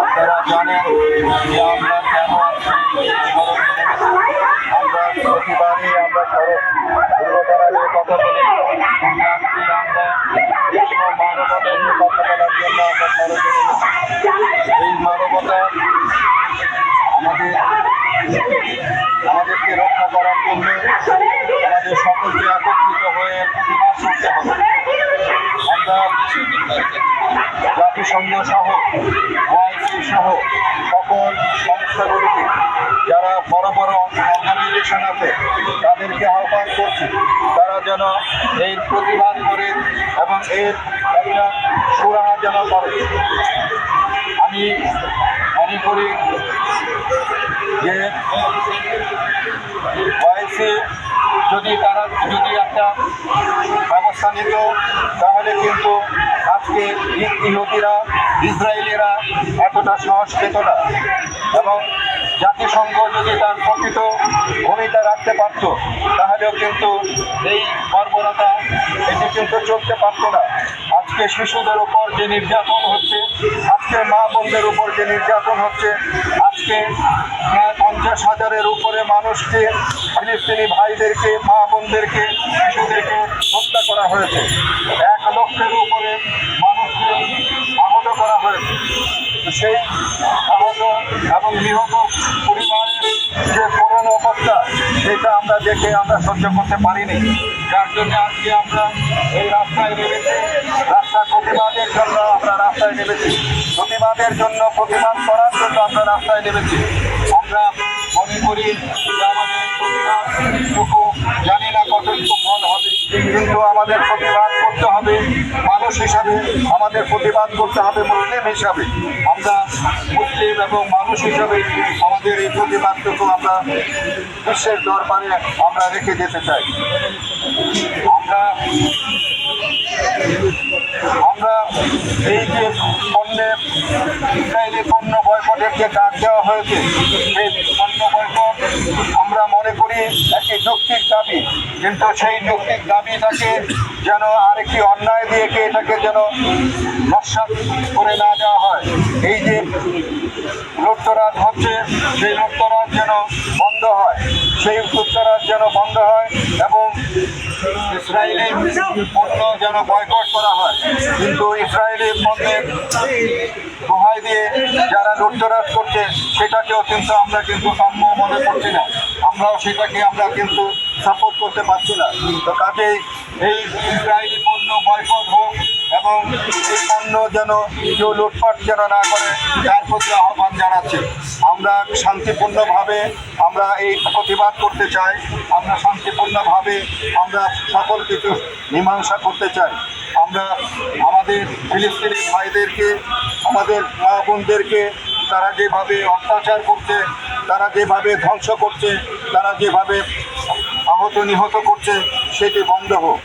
আপনারা জানেন যে আমরা কেন আমরা প্রতিবারই আমরা সড়ক দুর্ঘটনা নিয়ে কথা বলি আজকে আমরা বিশ্ব মানবতা নিয়ে কথা বলার জন্য আমরা সড়কে। এই মানবতা আমাদের আমাদেরকে রক্ষা করার জন্য আমাদের সকলকে একত্রিত হয়ে প্রতিবাদ করতে হবে আমরা জাতিসংঘ সহ সহ সকল সংস্থাগুলিকে যারা বড় বড় অর্গানাইজেশন আছে, তাদেরকে আহ্বান করছি, তারা যেন এই প্রতিবাদ করে এবং এর একটা সুরাহা যেন করে। আমি মনে করি যে ওয়াইসি যদি তারা যদি একটা ব্যবস্থা নিত, তাহলে কিন্তু আজকে ইহুদিরা ইসরায়েলিরা এতটা সাহস পেত না এবং জাতিসংঘ যদি তার প্রকৃত ভূমিকা রাখতে পারত, তাহলেও কিন্তু এই বর্বরতা এটি কিন্তু চলতে পারতো না। আজকে শিশুদের উপর যে নির্যাতন হচ্ছে, আজকে মা বোনদের উপর যে নির্যাতন হচ্ছে, আজকে প্রায় পঞ্চাশ হাজারের উপরে মানুষকে, ফিলিস্তিনি ভাইদেরকে, মা বোনদেরকে, শিশুদেরকে হত্যা করা হয়েছে। এক লক্ষের উপরে মানুষকে আহত করা হয়েছে। সেই আহত এবং নিহত পরিবারের যে করুণ অবস্থা সেটা আমরা দেখে আমরা সহ্য করতে পারিনি। যার জন্য আজকে আমরা এই রাস্তায় নেমেছি। রাস্তা প্রতিবাদের জন্য আমরা রাস্তায় নেমেছি। প্রতিবাদের জন্য প্রতিবাদ করার জন্য আমরা রাস্তায় নেমেছি। আমরা মনে করি যে আমাদের প্রতিবাদটুকু জানি না কতটুকু ফল হবে, কিন্তু আমাদের প্রতিবাদ হবে মানুষ হিসাবে আমাদের প্রতিবাদ করতে হবে মুসলিম হিসাবে। আমরা মুসলিম এবং মানুষ হিসাবে আমাদের এই প্রতিবাদটুকু আমরা বিশ্বের দরবারে আমরা রেখে যেতে চাই। আমরা আমরা এই যে পণ্যের ইসরায়েলি পণ্য বয়কটের যে ডাক দেওয়া হয়েছে, সেই পণ্য বয়কট আমরা মনে করি একটি যৌক্তিক দাবি, কিন্তু সেই যৌক্তিক দাবিটাকে যেন আরেকটি অন্যায় দিয়ে কে এটাকে যেন নস্বাত করে না দেওয়া হয়। এই যে লুটতরাজ হচ্ছে সেই লুটতরাজ যেন বন্ধ হয়। সেই লুটতরাজ যেন বন্ধ হয় এবং ইসরায়েলি পণ্য যেন বয়কট করা হয়। কিন্তু ইসরায়েলি পণ্যের দোহাই দিয়ে যারা লুটতরাজ করছে, সেটাকেও কিন্তু আমরা কিন্তু কাম্য মনে করছি না। আমরাও সেটাকে আমরা কিন্তু সাপোর্ট করতে পারছি না। তো কাজেই এই ইসরায়েলি পণ্য বয়কট এবং পণ্য যেন কেউ লুটপাট যেন না করে, তার প্রতি আহ্বান জানাচ্ছি। আমরা শান্তিপূর্ণভাবে আমরা এই প্রতিবাদ করতে চাই। আমরা শান্তিপূর্ণভাবে আমরা সকল কিছু মীমাংসা করতে চাই। আমরা আমাদের ফিলিস্তিনি ভাইদেরকে, আমাদের মা বোনদেরকে, তারা যেভাবে অত্যাচার করছে, তারা যেভাবে ধ্বংস করছে, তারা যেভাবে আহত নিহত করছে, সেটি বন্ধ হোক।